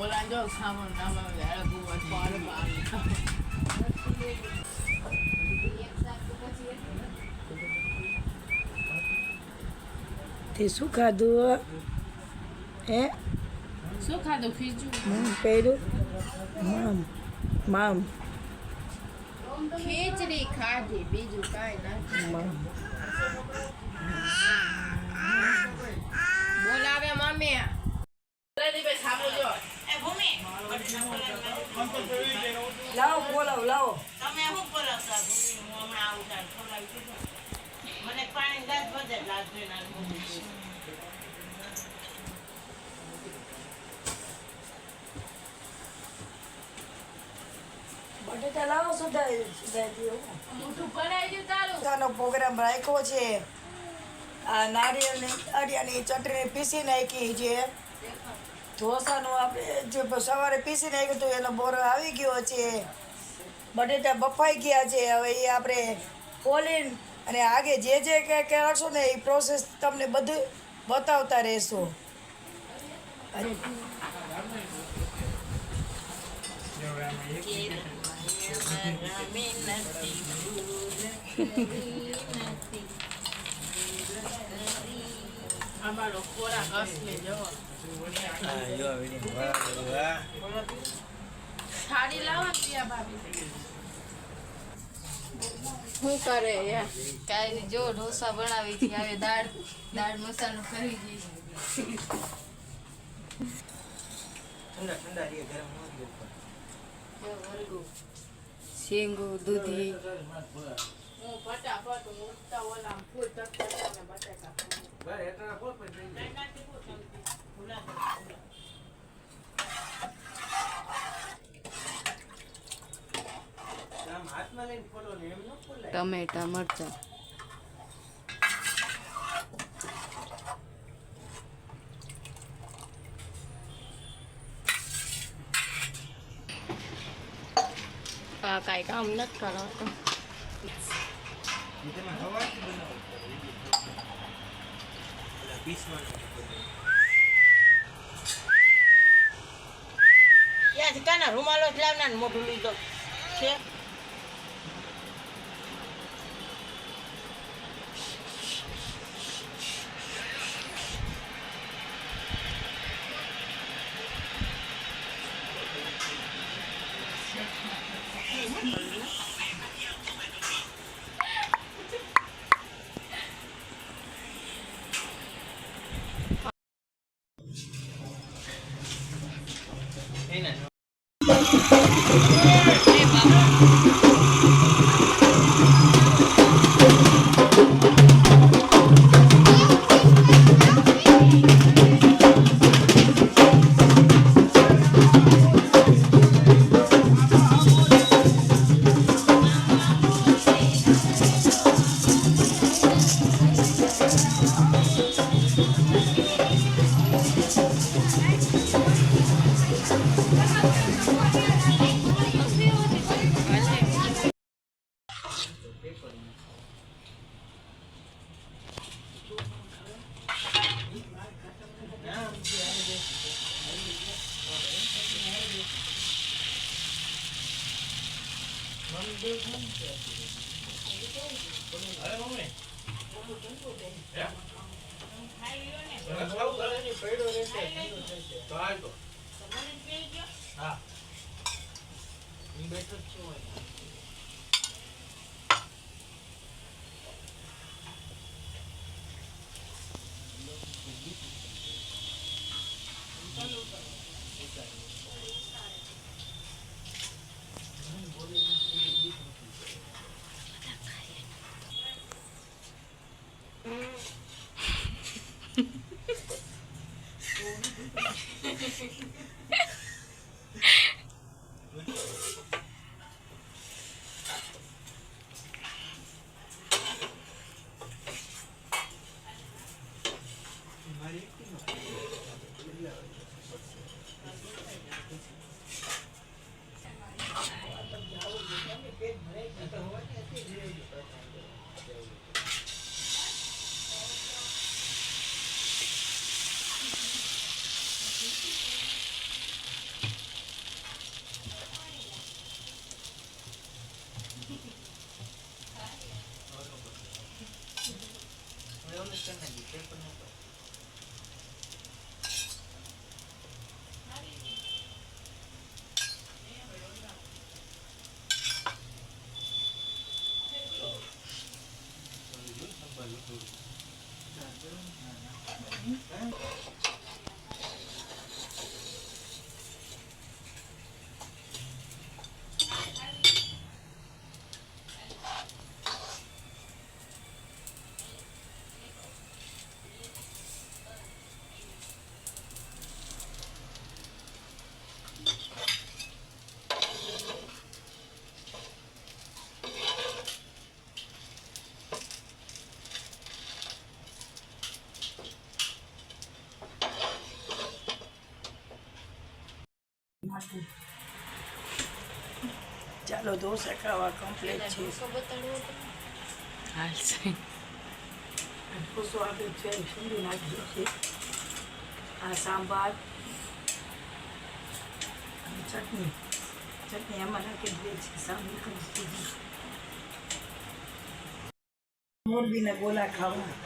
ઓલા જો ખાવાનું નામ આવે અળગું અથવા અળગું તે શું ખાધું હે શું ખાધું ખીચું હું પહેર્યું મામ મામ ખીચડી ખાધી બીજું કાંઈ નથી બટેટા લાવો પ્રોગ્રામ રાખ્યો છે. આ નારિયેળની અડિયાની ચટણી પીસી નાખી છે. ઢોસાનું આપણે જે સવારે પીસી નાખ્યું હતું એનો બોરો આવી ગયો છે. બટેટા બફાઈ ગયા છે. હવે એ આપણે ખોલીને અને આગે જે જે કે કરશો ને એ પ્રોસેસ તમને બધું બતાવતા રહેશું અને રમી નથી, ભૂલ કરી નથી. અમારો ખોરાક અસલી જવો થાળી લાવો ભાભી શું કરે યાર કાંઈ નહીં, જો ઢોસા બનાવી છે હવે દાળ દાળ મસાલો કરી દઈએ. ઠંડા ઠંડા ઉઠતા ઓલા દૂધી ટમેટા મરચાં. આ કાંઈ કામ નથી કરાવતો રૂમાલો જ લાવના મોઢું લીધો છે Hey, Yeah. હા. બેઠો જ છું Okay. માટે. ચાલો ઢોસા ખાવા કમ્પ્લીટ છે બતાડવો હાલશે ઢોસો આપણે છે સુંદી નાખીએ છીએ આ સાંભાર ચટણી. ચટણી એમાં નાખી દઈએ છે સાંભળી કરી મોરબીના ગોલા ખાવા